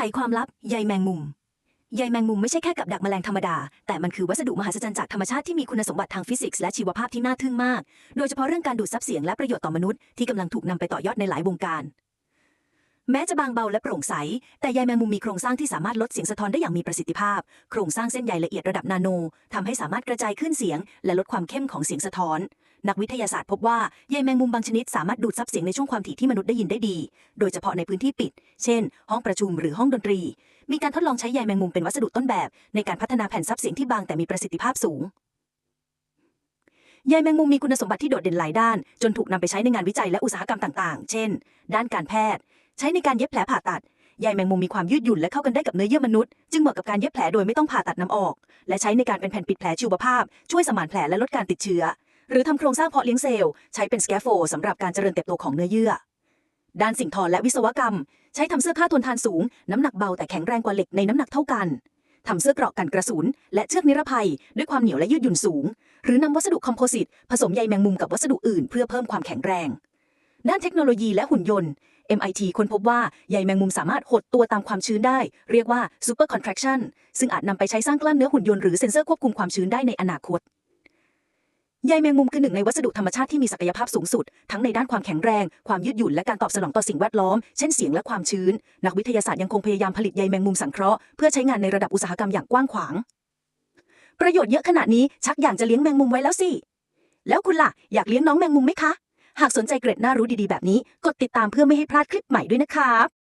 ไขความลับใยแมงมุมใยแมงมุมไม่ใช่แค่กับดักแมลงธรรมดา แต่มันคือวัสดุมหัศจรรย์จากธรรมชาติที่มีคุณสมบัติทางฟิสิกส์และชีวภาพที่น่าทึ่งมาก โดยเฉพาะเรื่องการดูดซับเสียงและประโยชน์ต่อมนุษย์ที่กำลังถูกนำไปต่อยอดในหลายวงการ แม้จะบางเบาและโปร่งใส แต่ใยแมงมุมมีโครงสร้างที่สามารถลดเสียงสะท้อนได้อย่างมีประสิทธิภาพ โครงสร้างเส้นใยละเอียดระดับนาโนทำให้สามารถกระจายคลื่นเสียง และลดความเข้มของเสียงสะท้อน นักวิทยาศาสตร์พบว่าใยแมงมุมบางชนิดสามารถดูดซับเสียงในช่วงความถี่ที่มนุษย์ได้ยินได้ดี โดยเฉพาะในพื้นที่ปิด เช่น ห้องประชุมหรือห้องดนตรี มีการทดลองใช้ใยแมงมุมเป็นวัสดุต้นแบบ ในการพัฒนาแผ่นซับเสียงที่บางแต่มีประสิทธิภาพสูงใยแมงมุมมีคุณสมบัติที่โดดเด่นหลายด้าน จนถูกนำไปใช้ในงานวิจัยและอุตสาหกรรมต่างๆ เช่น ด้านการแพทย์ ใช้ในการเย็บแผลผ่าตัดใยแมงมุมมีความยืดหยุ่นและเข้ากันได้กับเนื้อเยื่อมนุษย์ จึงเหมาะกับการเย็บแผลโดยไม่ต้องผ่าตัดน้ำออก และใช้ในการเป็นแผ่นปิดแผลชีวภาพ ช่วยสมานแผลและลดการติดเชื้อ หรือทำโครงสร้างเพาะเลี้ยงเซลล์ใช้เป็นสแกฟโฟสำหรับการเจริญเติบโตของเนื้อเยื่อ ด้านสิ่งทอและวิศวกรรม ใช้ทำเสื้อผ้าทนทานสูง น้ำหนักเบาแต่แข็งแรงกว่าเหล็กในน้ำหนักเท่ากันทำเสื้อเกราะกันกระสุนและเชือกนิรภัย ด้วยความเหนียวและยืดหยุ่นสูง หรือนำวัสดุคอมโพสิตผสมใยแมงมุมกับวัสดุอื่นเพื่อเพิ่มความแข็งแรง ด้านเทคโนโลยีและหุ่นยนต์ MIT ค้นพบว่าใยแมงมุมสามารถหดตัวตามความชื้นได้ เรียกว่า super contraction ซึ่งอาจนำไปใช้สร้างกล้ามเนื้อหุ่นยนต์หรือเซ็นเซอร์ควบคุมความชื้นได้ในอนาคต ใยแมงมุมคือหนึ่งในวัสดุธรรมชาติที่มีศักยภาพสูงสุด ทั้งในด้านความแข็งแรง ความยืดหยุ่นและการตอบสนองต่อสิ่งแวดล้อม เช่นเสียงและความชื้น นักวิทยาศาสตร์ยังคงพยายามผลิตใยแมงมุมสังเคราะห์เพื่อใช้งานในระดับอุตสาหกรรมอย่างกว้างขวาง ประโยชน์เยอะขนาดนี้ชักอยากจะเลี้ยงแมงมุมไว้แล้วสิ แล้วคุณล่ะ อยากเลี้ยงน้องแมงมุมไหมคะ หากสนใจเกร็ดน่ารู้ดีๆแบบนี้ กดติดตามเพื่อไม่ให้พลาดคลิปใหม่ด้วยนะครับ